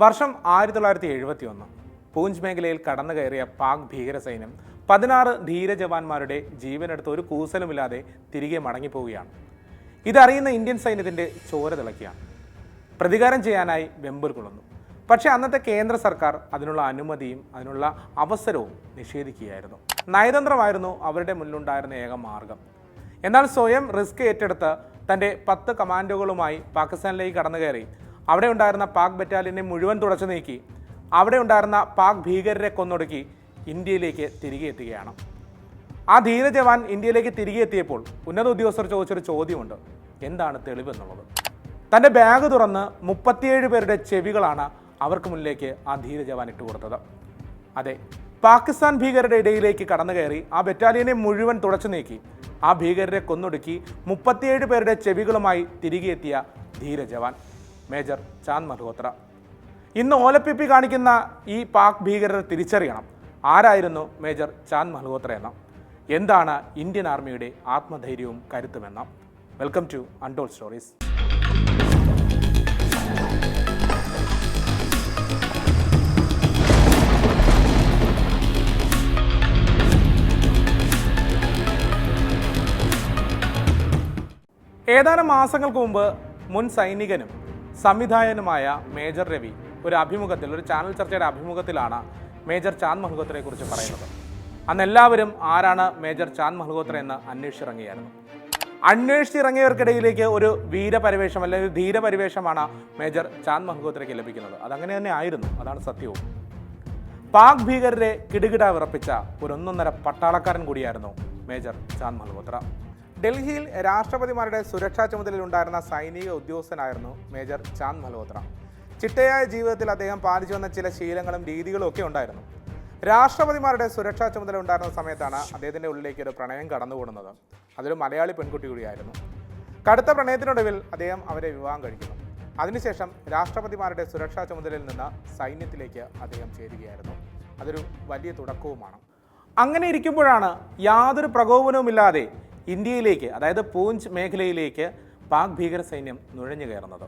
വർഷം ആയിരത്തി തൊള്ളായിരത്തി എഴുപത്തി ഒന്ന് പൂഞ്ച് മേഖലയിൽ കടന്നു കയറിയ പാക് ഭീകര സൈന്യം പതിനാറ് ധീര ജവാന്മാരുടെ ജീവനെടുത്ത് ഒരു കൂസലുമില്ലാതെ തിരികെ മടങ്ങിപ്പോവുകയാണ്. ഇതറിയുന്ന ഇന്ത്യൻ സൈന്യത്തിന്റെ ചോര തിളക്കിയാണ് പ്രതികാരം ചെയ്യാനായി വെമ്പൽ കൊള്ളുന്നു. പക്ഷേ അന്നത്തെ കേന്ദ്ര സർക്കാർ അതിനുള്ള അനുമതിയും അതിനുള്ള അവസരവും നിഷേധിക്കുകയായിരുന്നു. നയതന്ത്രമായിരുന്നു അവരുടെ മുന്നിലുണ്ടായിരുന്ന ഏക മാർഗം. എന്നാൽ സ്വയം റിസ്ക് ഏറ്റെടുത്ത് തന്റെ പത്ത് കമാൻഡോകളുമായി പാകിസ്ഥാനിലേക്ക് കടന്നു കയറി അവിടെ ഉണ്ടായിരുന്ന പാക് ബറ്റാലിയനെ മുഴുവൻ തുടച്ചു നീക്കി. അവിടെ ഉണ്ടായിരുന്ന പാക് ഭീകരരെ കൊന്നൊടുക്കി ഇന്ത്യയിലേക്ക് തിരികെ എത്തുകയാണ്. ആ ധീര ജവാൻ ഇന്ത്യയിലേക്ക് തിരികെ എത്തിയപ്പോൾ ഉന്നത ഉദ്യോഗസ്ഥർ ചോദിച്ചൊരു ചോദ്യമുണ്ട്. എന്താണ് തെളിവെന്നുള്ളത്? തന്റെ ബാഗ് തുറന്ന് മുപ്പത്തിയേഴ് പേരുടെ ചെവികളാണ് അവർക്ക് മുന്നിലേക്ക് ആ ധീര ജവാൻ ഇട്ട് കൊടുത്തത്. അതെ പാകിസ്ഥാൻ ഭീകരരുടെ ഇടയിലേക്ക് കടന്നു കയറി ആ ബറ്റാലിയനെ മുഴുവൻ തുടച്ചു നീക്കി. ആ ഭീകരരെ കൊന്നൊടുക്കി മുപ്പത്തിയേഴ് പേരുടെ ചെവികളുമായി തിരികെ എത്തിയ ധീര ജവാൻ. മേജർ ചാന്ദ് മൽഹോത്ര. ഇന്ന് ഓലപ്പിപ്പി കാണിക്കുന്ന ഈ പാക് ഭീകരർ തിരിച്ചറിയണം. ആരായിരുന്നു മേജർ ചാന്ദ് മൽഹോത്ര എന്ന? എന്താണ് ഇന്ത്യൻ ആർമിയുടെ ആത്മധൈര്യവും കരുത്തുമെന്ന? വെൽക്കം ടു അൺടോൾ സ്റ്റോറീസ് ഏതാനും മാസങ്ങൾക്ക് മുമ്പ് മുൻ സൈനികനും സംവിധായകനുമായ മേജർ രവി ഒരു അഭിമുഖത്തിൽ ഒരു ചാനൽ ചർച്ചയുടെ അഭിമുഖത്തിലാണ് മേജർ ചാന്ദ് മൽഹോത്രയെ കുറിച്ച് പറയുന്നത്. അന്ന് എല്ലാവരും ആരാണ് മേജർ ചാന്ദ് മൽഹോത്ര എന്ന് അന്വേഷിച്ചിറങ്ങിയായിരുന്നു. അന്വേഷിച്ചിറങ്ങിയവർക്കിടയിലേക്ക് ഒരു വീരപരിവേഷം അല്ലെങ്കിൽ ധീരപരിവേഷമാണ് മേജർ ചാന്ദ് മൽഹോത്രയ്ക്ക് ലഭിക്കുന്നത്. അതങ്ങനെ തന്നെ ആയിരുന്നു അതാണ് സത്യവും. പാക് ഭീകരരെ കിടുകിട വിറപ്പിച്ച ഒരു ഒന്നൊന്നര പട്ടാളക്കാരൻ കൂടിയായിരുന്നു മേജർ ചാന്ദ് മൽഹോത്ര. ഡൽഹിയിൽ രാഷ്ട്രപതിമാരുടെ സുരക്ഷാ ചുമതലയിലുണ്ടായിരുന്ന സൈനിക ഉദ്യോഗസ്ഥനായിരുന്നു മേജർ ചാന്ദ് മൽഹോത്ര. ചിട്ടയായ ജീവിതത്തിൽ അദ്ദേഹം പാലിച്ചു വന്ന ചില ശീലങ്ങളും രീതികളും ഒക്കെ ഉണ്ടായിരുന്നു. രാഷ്ട്രപതിമാരുടെ സുരക്ഷാ ചുമതല ഉണ്ടായിരുന്ന സമയത്താണ് അദ്ദേഹത്തിന്റെ ഉള്ളിലേക്ക് ഒരു പ്രണയം കടന്നുകൂടുന്നത് അതൊരു മലയാളി പെൺകുട്ടി കൂടിയായിരുന്നു. കടുത്ത പ്രണയത്തിനൊടുവിൽ അദ്ദേഹം അവരെ വിവാഹം കഴിക്കുന്നു. അതിനുശേഷം രാഷ്ട്രപതിമാരുടെ സുരക്ഷാ ചുമതലയിൽ നിന്ന് സൈന്യത്തിലേക്ക് അദ്ദേഹം ചേരുകയായിരുന്നു. അതൊരു വലിയ തുടക്കവുമാണ്. അങ്ങനെ ഇരിക്കുമ്പോഴാണ് യാതൊരു പ്രകോപനവുമില്ലാതെ ഇന്ത്യയിലേക്ക് അതായത് പൂഞ്ച് മേഖലയിലേക്ക് പാക് ഭീകര സൈന്യം നുഴഞ്ഞു കയറുന്നത്.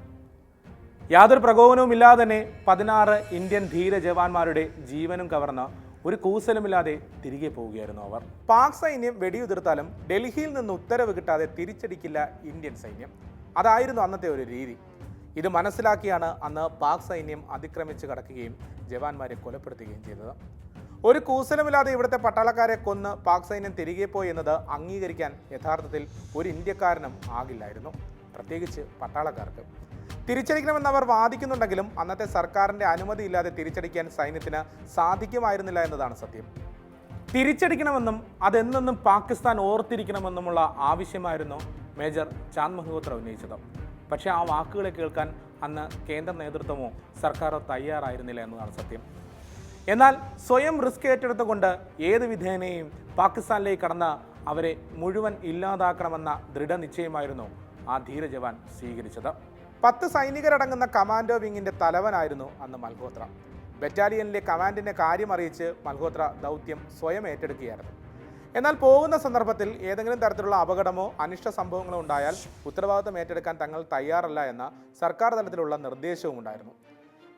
യാതൊരു പ്രകോപനവും ഇല്ലാതെ തന്നെ പതിനാറ് ഇന്ത്യൻ ധീര ജവാന്മാരുടെ ജീവനും കവർന്ന ഒരു കൂസലുമില്ലാതെ തിരികെ പോവുകയായിരുന്നു അവർ. പാക് സൈന്യം വെടിയുതിർത്താലും ഡൽഹിയിൽ നിന്ന് ഉത്തരവ് കിട്ടാതെ തിരിച്ചടിക്കില്ല ഇന്ത്യൻ സൈന്യം. അതായിരുന്നു അന്നത്തെ ഒരു രീതി. ഇത് മനസ്സിലാക്കിയാണ് അന്ന് പാക് സൈന്യം അതിക്രമിച്ച് കടക്കുകയും ജവാന്മാരെ കൊലപ്പെടുത്തുകയും ചെയ്തത്. ഒരു കൂസലമില്ലാതെ ഇവിടുത്തെ പട്ടാളക്കാരെ കൊന്ന് പാക് സൈന്യം തിരികെ പോയി എന്നത് അംഗീകരിക്കാൻ യഥാർത്ഥത്തിൽ ഒരു ഇന്ത്യക്കാരനും ആകില്ലായിരുന്നു. പ്രത്യേകിച്ച് പട്ടാളക്കാർക്ക്. തിരിച്ചടിക്കണമെന്ന് അവർ വാദിക്കുന്നുണ്ടെങ്കിലും അന്നത്തെ സർക്കാരിന്റെ അനുമതി ഇല്ലാതെ തിരിച്ചടിക്കാൻ സൈന്യത്തിന് സാധിക്കുമായിരുന്നില്ല എന്നതാണ് സത്യം. തിരിച്ചടിക്കണമെന്നും അതെന്നെന്നും പാകിസ്ഥാൻ ഓർത്തിരിക്കണമെന്നുമുള്ള ആവശ്യമായിരുന്നു മേജർ ചാന്ദ് മഹോത്ര ഉന്നയിച്ചത്. പക്ഷേ ആ വാക്കുകളെ കേൾക്കാൻ അന്ന് കേന്ദ്ര നേതൃത്വമോ സർക്കാരോ തയ്യാറായിരുന്നില്ല എന്നതാണ് സത്യം. എന്നാൽ സ്വയം റിസ്ക് ഏറ്റെടുത്തുകൊണ്ട് ഏത് വിധേനയും പാകിസ്ഥാനിലേക്ക് കടന്ന് അവരെ മുഴുവൻ ഇല്ലാതാക്കണമെന്ന ദൃഢനിശ്ചയമായിരുന്നു ആ ധീര ജവാൻ സ്വീകരിച്ചത്. പത്ത് സൈനികരടങ്ങുന്ന കമാൻഡോ വിങ്ങിന്റെ തലവനായിരുന്നു അന്ന് മൽഹോത്ര. ബറ്റാലിയനിലെ കമാൻഡിന്റെ കാര്യം അറിയിച്ച് മൽഹോത്ര ദൗത്യം സ്വയം ഏറ്റെടുക്കുകയായിരുന്നു. എന്നാൽ പോകുന്ന സന്ദർഭത്തിൽ ഏതെങ്കിലും തരത്തിലുള്ള അപകടമോ അനിഷ്ട സംഭവങ്ങളോ ഉണ്ടായാൽ ഉത്തരവാദിത്തം ഏറ്റെടുക്കാൻ തങ്ങൾ തയ്യാറല്ല എന്ന സർക്കാർ തലത്തിലുള്ള നിർദ്ദേശവും ഉണ്ടായിരുന്നു.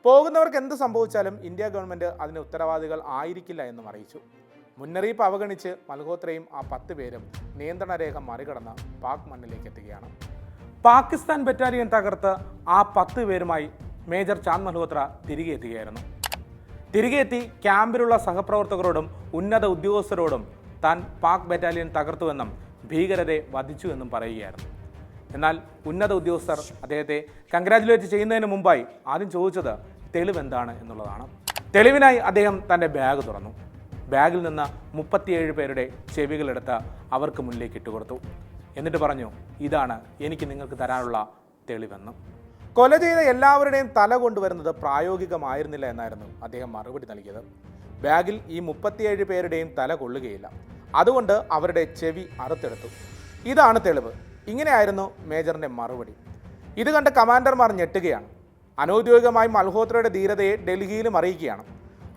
പോകുന്നവർക്ക് എന്ത് സംഭവിച്ചാലും ഇന്ത്യ ഗവൺമെന്റ് അതിന് ഉത്തരവാദികൾ ആയിരിക്കില്ല എന്നും അറിയിച്ചു. മുന്നറിയിപ്പ് അവഗണിച്ച് മൽഹോത്രയും ആ പത്ത് പേരും നിയന്ത്രണ രേഖ മറികടന്ന് പാക് മണ്ണിലേക്ക് എത്തുകയാണ്. പാകിസ്ഥാൻ ബറ്റാലിയൻ തകർത്ത് ആ പത്ത് പേരുമായി മേജർ ചാന്ദ് മൽഹോത്ര തിരികെ എത്തുകയായിരുന്നു. തിരികെ എത്തി ക്യാമ്പിലുള്ള സഹപ്രവർത്തകരോടും ഉന്നത ഉദ്യോഗസ്ഥരോടും താൻ പാക് ബറ്റാലിയൻ തകർത്തുവെന്നും ഭീകരരെ വധിച്ചു എന്നും പറയുകയായിരുന്നു. എന്നാൽ ഉന്നത ഉദ്യോഗസ്ഥർ അദ്ദേഹത്തെ കൺഗ്രാജുലേറ്റ് ചെയ്യുന്നതിന് മുമ്പായി ആദ്യം ചോദിച്ചത് തെളിവെന്താണ് എന്നുള്ളതാണ്. തെളിവിനായി അദ്ദേഹം തന്റെ ബാഗ് തുറന്നു. ബാഗിൽ നിന്ന് മുപ്പത്തിയേഴ് പേരുടെ ചെവികളെടുത്ത് അവർക്ക് മുന്നിലേക്ക് ഇട്ടുകൊടുത്തു എന്നിട്ട് പറഞ്ഞു ഇതാണ് എനിക്ക് നിങ്ങൾക്ക് തരാനുള്ള തെളിവെന്ന്. കൊല ചെയ്ത എല്ലാവരുടെയും തല കൊണ്ടുവരുന്നത് പ്രായോഗികമായിരുന്നില്ല എന്നായിരുന്നു അദ്ദേഹം മറുപടി നൽകിയത്. ബാഗിൽ ഈ മുപ്പത്തിയേഴ് പേരുടെയും തല കൊള്ളുകയില്ല. അതുകൊണ്ട് അവരുടെ ചെവി അറുത്തെടുത്തു. ഇതാണ് തെളിവ്. ഇങ്ങനെയായിരുന്നു മേജറിന്റെ മറുപടി. ഇത് കണ്ട് കമാൻഡർമാർ ഞെട്ടുകയാണ്. അനൗദ്യോഗികമായി മൽഹോത്രയുടെ ധീരതയെ ഡൽഹിയിലും അറിയിക്കുകയാണ്.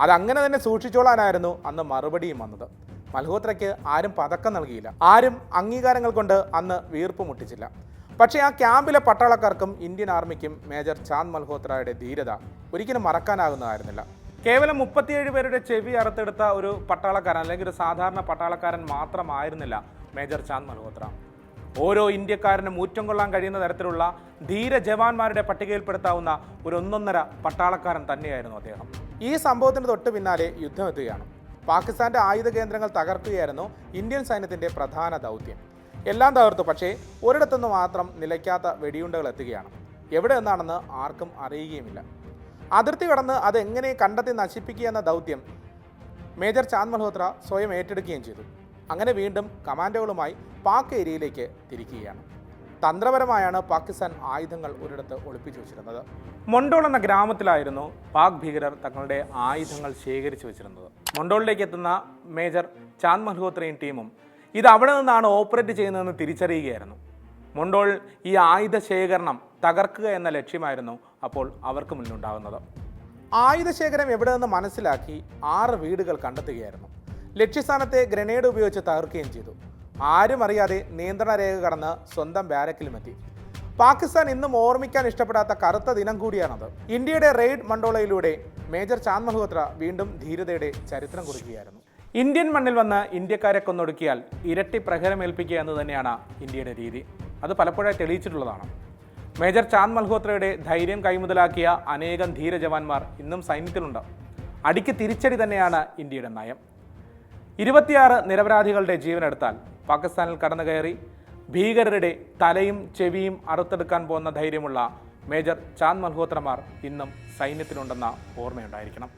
അതങ്ങനെ തന്നെ സൂക്ഷിച്ചോളാനായിരുന്നു അന്ന് മറുപടിയും വന്നത്. മൽഹോത്രയ്ക്ക് ആരും പതക്കം നൽകിയില്ല. ആരും അംഗീകാരങ്ങൾ കൊണ്ട് അന്ന് വീർപ്പ് മുട്ടിച്ചില്ല. പക്ഷേ ആ ക്യാമ്പിലെ പട്ടാളക്കാർക്കും ഇന്ത്യൻ ആർമിക്കും മേജർ ചാന്ദ് മൽഹോത്രയുടെ ധീരത ഒരിക്കലും മറക്കാനാകുന്നതായിരുന്നില്ല. കേവലം മുപ്പത്തിയേഴ് പേരുടെ ചെവി അറുത്തെടുത്ത ഒരു പട്ടാളക്കാരൻ അല്ലെങ്കിൽ ഒരു സാധാരണ പട്ടാളക്കാരൻ മാത്രമായിരുന്നില്ല മേജർ ചാന്ദ് മൽഹോത്ര. ഓരോ ഇന്ത്യക്കാരനും ഊറ്റം കൊള്ളാൻ കഴിയുന്ന തരത്തിലുള്ള ധീര ജവാന്മാരുടെ പട്ടികയിൽപ്പെടുത്താവുന്ന ഒരു ഒന്നൊന്നര പട്ടാളക്കാരൻ തന്നെയായിരുന്നു അദ്ദേഹം. ഈ സംഭവത്തിന് തൊട്ട് പിന്നാലെ യുദ്ധം എത്തുകയാണ്. പാകിസ്ഥാന്റെ ആയുധ കേന്ദ്രങ്ങൾ തകർക്കുകയായിരുന്നു ഇന്ത്യൻ സൈന്യത്തിന്റെ പ്രധാന ദൗത്യം. എല്ലാം തകർത്തു പക്ഷേ ഒരിടത്തുനിന്ന് മാത്രം നിലയ്ക്കാത്ത വെടിയുണ്ടകൾ എത്തുകയാണ്. എവിടെ നിന്നാണെന്ന് ആർക്കും അറിയുകയുമില്ല. അതിർത്തി കടന്ന് അതെങ്ങനെ കണ്ടെത്തി നശിപ്പിക്കുക എന്ന ദൗത്യം മേജർ ചാന്ദ് മൽഹോത്ര സ്വയം ഏറ്റെടുക്കുകയും ചെയ്തു. അങ്ങനെ വീണ്ടും കമാൻഡോകളുമായി പാക് ഏരിയയിലേക്ക് തിരിക്കുകയാണ്. തന്ത്രപരമായാണ് പാകിസ്ഥാൻ ആയുധങ്ങൾ ഒരിടത്ത് ഒളിപ്പിച്ചു വെച്ചിരുന്നത്. മൊണ്ടോൾ എന്ന ഗ്രാമത്തിലായിരുന്നു പാക് ഭീകരർ തങ്ങളുടെ ആയുധങ്ങൾ ശേഖരിച്ചു വെച്ചിരുന്നത്. മൊണ്ടോളിലേക്ക് എത്തുന്ന മേജർ ചാന്ദ് മൽഹോത്രയും ടീമും ഇത് അവിടെ നിന്നാണ് ഓപ്പറേറ്റ് ചെയ്യുന്നതെന്ന് തിരിച്ചറിയുകയായിരുന്നു. മൊണ്ടോൾ ഈ ആയുധ ശേഖരണം തകർക്കുക എന്ന ലക്ഷ്യമായിരുന്നു അപ്പോൾ അവർക്ക് മുന്നിലുണ്ടാകുന്നത് ആയുധ ശേഖരം എവിടെ നിന്ന് മനസ്സിലാക്കി ആറ് വീടുകൾ കണ്ടെത്തുകയായിരുന്നു. ലക്ഷ്യസ്ഥാനത്തെ ഗ്രനേഡ് ഉപയോഗിച്ച് തകർക്കുകയും ചെയ്തു. ആരും അറിയാതെ നിയന്ത്രണ രേഖ കടന്ന് സ്വന്തം ബാരക്കിലുമെത്തി. പാകിസ്ഥാൻ ഇന്നും ഓർമ്മിക്കാൻ ഇഷ്ടപ്പെടാത്ത കറുത്ത ദിനം കൂടിയാണത്. ഇന്ത്യയുടെ റെയ്ഡ് മണ്ടോളയിലൂടെ മേജർ ചാന്ദ് മൽഹോത്ര വീണ്ടും ധീരതയുടെ ചരിത്രം കുറിക്കുകയായിരുന്നു. ഇന്ത്യൻ മണ്ണിൽ വന്ന് ഇന്ത്യക്കാരെ കൊന്നൊടുക്കിയാൽ ഇരട്ടി പ്രഹരമേൽപ്പിക്കുക എന്ന് തന്നെയാണ് ഇന്ത്യയുടെ രീതി. അത് പലപ്പോഴായി തെളിയിച്ചിട്ടുള്ളതാണ്. മേജർ ചാന്ദ് മൽഹോത്രയുടെ ധൈര്യം കൈമുതലാക്കിയ അനേകം ധീര ജവാന്മാർ ഇന്നും സൈന്യത്തിലുണ്ട്. അടിക്ക് തിരിച്ചടി തന്നെയാണ് ഇന്ത്യയുടെ നയം. ഇരുപത്തിയാറ് നിരപരാധികളുടെ ജീവനെടുത്താൽ പാകിസ്ഥാനിൽ കടന്നു കയറി ഭീകരരുടെ തലയും ചെവിയും അറുത്തെടുക്കാൻ പോകുന്ന ധൈര്യമുള്ള മേജർ ചാന്ദ് മൽഹോത്രമാർ ഇന്നും സൈന്യത്തിലുണ്ടെന്ന ഓർമ്മയുണ്ടായിരിക്കണം.